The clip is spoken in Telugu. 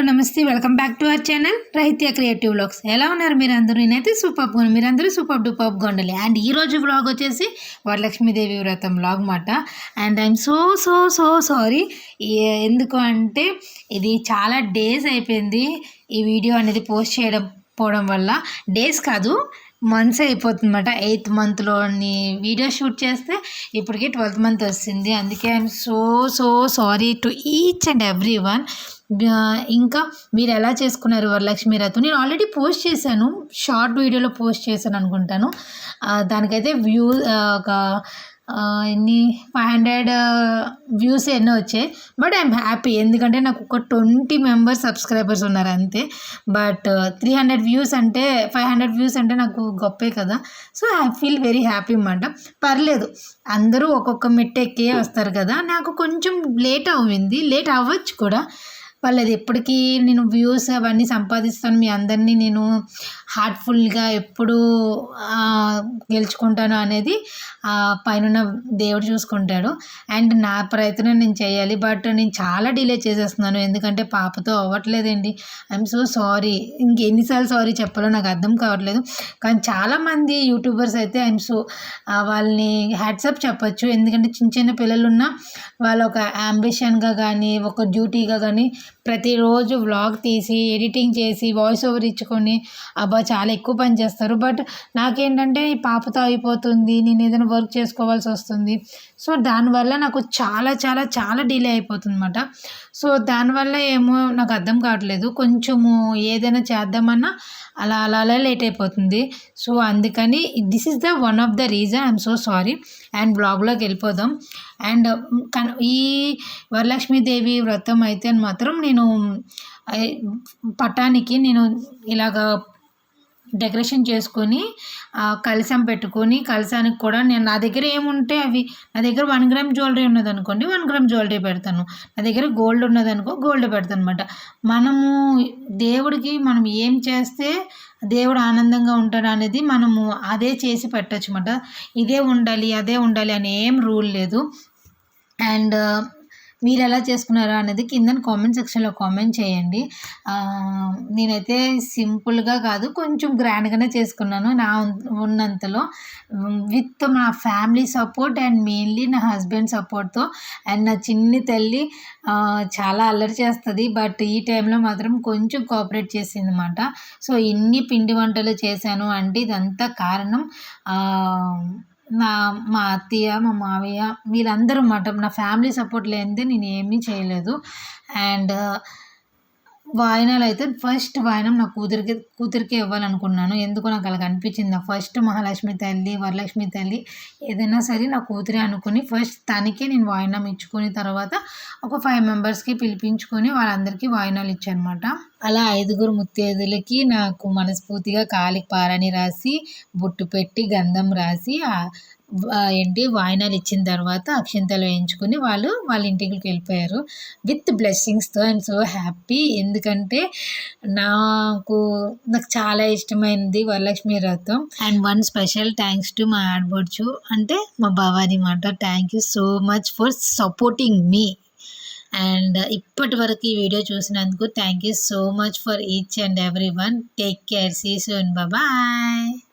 హలో నమస్తే welcome back to our channel Rahitya creative vlogs. ఎలా ఉన్నారు మీరు అందరూ నేనైతే సూపర్గా మీరందరూ సూపర్ డూపర్ గొండలి. అండ్ ఈ రోజు వ్లాగ్ వచ్చేసి వరలక్ష్మీదేవి వ్రతం వ్లాగ్ మాట. And I'm so so so sorry. ఎందుకు అంటే ఇది చాలా డేస్ అయిపోయింది ఈ వీడియో అనేది పోస్ట్ చేయడం పోవడం వల్ల. డేస్ కాదు మంత్స్ అయిపోతుంది అనమాట ఎయిత్ మంత్లోని వీడియో షూట్ చేస్తే ఇప్పటికి ట్వెల్త్ మంత్ వస్తుంది. అందుకే I'm so so sorry to each and every one ఇంకా మీరు ఎలా చేసుకున్నారు వరలక్ష్మి రథం? నేను ఆల్రెడీ పోస్ట్ చేశాను. షార్ట్ వీడియోలో పోస్ట్ చేశాను అనుకుంటాను. దానికైతే వ్యూ ఒక ఎన్ని ఫైవ్ హండ్రెడ్ వ్యూస్ ఎన్నో వచ్చాయి. But I'm happy. ఎందుకంటే నాకు ఒక ట్వంటీ మెంబర్స్ సబ్స్క్రైబర్స్ ఉన్నారు అంతే. బట్ త్రీ హండ్రెడ్ వ్యూస్ అంటే ఫైవ్ హండ్రెడ్ వ్యూస్ అంటే నాకు గొప్పే కదా. So I feel very happy అనమాట పర్లేదు. అందరూ ఒక్కొక్క మెట్టు ఎక్కే వస్తారు కదా. నాకు కొంచెం లేట్ అవ్వింది. లేట్ అవ్వచ్చు కూడా. వాళ్ళది ఎప్పటికీ నేను వ్యూస్ అవన్నీ సంపాదిస్తాను. మీ అందరినీ నేను హార్ట్ఫుల్గా ఎప్పుడు గెలుచుకుంటాను అనేది ఆ, పైన దేవుడు చూసుకుంటాడు. అండ్ నా ప్రయత్నం నేను చేయాలి. బట్ నేను చాలా డిలే చేసేస్తున్నాను. ఎందుకంటే పాపతో అవ్వట్లేదండి. I'm so sorry. ఇంకెన్నిసార్లు సారీ చెప్పాలో నాకు అర్థం కావట్లేదు. కానీ చాలామంది యూట్యూబర్స్ అయితే ఐఎమ్ సో వాళ్ళని హ్యాట్సప్ చెప్పచ్చు. ఎందుకంటే చిన్న చిన్న పిల్లలు ఉన్న ఒక అంబిషన్గా కానీ ఒక డ్యూటీగా కానీ ప్రతిరోజు వ్లాగ్ తీసి ఎడిటింగ్ చేసి వాయిస్ ఓవర్ ఇచ్చుకొని అబ్బా చాలా ఎక్కువ పని చేస్తారు. బట్ నాకేంటంటే ఈ పాపతో అయిపోతుంది నేను ఏదైనా వర్క్ చేసుకోవాల్సి వస్తుంది. సో దానివల్ల నాకు చాలా చాలా చాలా డిలే అయిపోతుంది అనమాట సో దానివల్ల ఏమో నాకు అర్థం కావట్లేదు. కొంచెము ఏదైనా చేద్దామన్నా అలా అలా అలా లేట్ అయిపోతుంది. సో అందుకని this is the one of the reason I'm so sorry and బ్లాగ్లోకి వెళ్ళిపోదాం. అండ్ ఈ వరలక్ష్మీదేవి వ్రతం అయితే మాత్రం నేను పటానికి నేను ఇలాగ డెకరేషన్ చేసుకొని కలశం పెట్టుకొని కలశానికి కూడా నేను నా దగ్గర ఏముంటే అవి నా దగ్గర వన్ గ్రామ్ జ్యువెలరీ ఉన్నదనుకోండి వన్ గ్రామ్ జ్యువెలరీ పెడతాను. నా దగ్గర గోల్డ్ ఉన్నదనుకో గోల్డ్ పెడతాను అనమాట మనము దేవుడికి మనం ఏం చేస్తే దేవుడు ఆనందంగా ఉంటాడు అనేది మనము అదే చేసి పెట్టచ్చు అనమాట ఇదే ఉండాలి అదే ఉండాలి అని ఏం రూల్ లేదు. అండ్ మీరు ఎలా చేసుకున్నారా అనేది కింద కామెంట్ సెక్షన్లో కామెంట్ చేయండి. నేనైతే సింపుల్గా కాదు కొంచెం గ్రాండ్గానే చేసుకున్నాను నా ఉన్నంతలో. విత్ మా ఫ్యామిలీ సపోర్ట్ అండ్ మెయిన్లీ నా హస్బెండ్ సపోర్ట్తో. అండ్ నా చిన్ని తల్లి చాలా అల్లరి చేస్తుంది బట్ ఈ టైంలో మాత్రం కొంచెం కోఆపరేట్ చేసింది అనమాట సో ఇన్ని పిండి వంటలు చేశాను అంటే ఇదంతా కారణం నా మా అత్తయ్య మా మావయ్య వీళ్ళందరూ మాట నా ఫ్యామిలీ సపోర్ట్ లేనిదే నేను ఏమీ చేయలేదు. అండ్ uh, వాయినాలు అయితే ఫస్ట్ వాయినం నా కూతురికి కూతురికి ఇవ్వాలనుకున్నాను. ఎందుకో నాకు అలాగ అనిపించింది ఫస్ట్ మహాలక్ష్మి తల్లి వరలక్ష్మి తల్లి ఏదైనా సరే నా కూతురే అనుకుని ఫస్ట్ తనకే నేను వాయినం ఇచ్చుకుని తర్వాత ఒక ఫైవ్ మెంబర్స్కి పిలిపించుకొని వాళ్ళందరికీ వాయినాలు ఇచ్చానమాట అలా ఐదుగురు ముత్తేదులకి నాకు మనస్ఫూర్తిగా కాలికి పారని రాసి బొట్టు పెట్టి గంధం రాసి ఏంటి వాయినాలు ఇచ్చిన తర్వాత అక్షింతలు వేయించుకుని వాళ్ళు వాళ్ళ ఇంటికి వెళ్ళిపోయారు. విత్ బ్లెస్సింగ్స్తో ఐఎమ్ సో హ్యాపీ. ఎందుకంటే నాకు నాకు చాలా ఇష్టమైనది Varalakshmi Vratam. And one special thanks to మా ఆడబడుచు. అంటే మా భవాని మాట thank you so much for supporting me. And ఇప్పటి వరకు ఈ వీడియో చూసినందుకు thank you so much for each and every one. Take care see soon bye